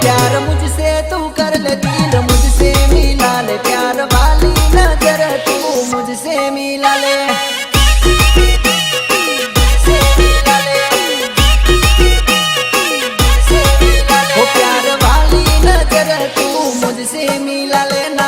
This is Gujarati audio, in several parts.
प्यार मुझसे तू कर ले दिल मुझसे मिला ले। प्यार वाली नज़र तू मुझसे मिला ले। प्यार वाली नज़र तू मुझसे मिला लेना।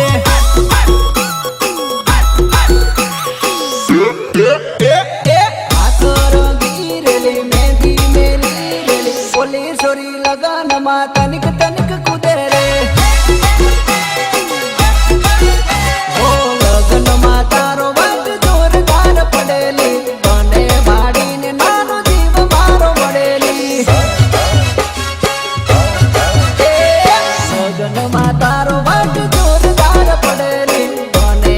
મેરી મેરી રેલી બોલી સોરી લગનમાં તનિક તનિક કૂદે રે ઓ લગનમાં તારો વાંક જોરદાર પડેલી મને વાડીને નાનો જીવ મારો મળેલી લગનમાં તારો વાંક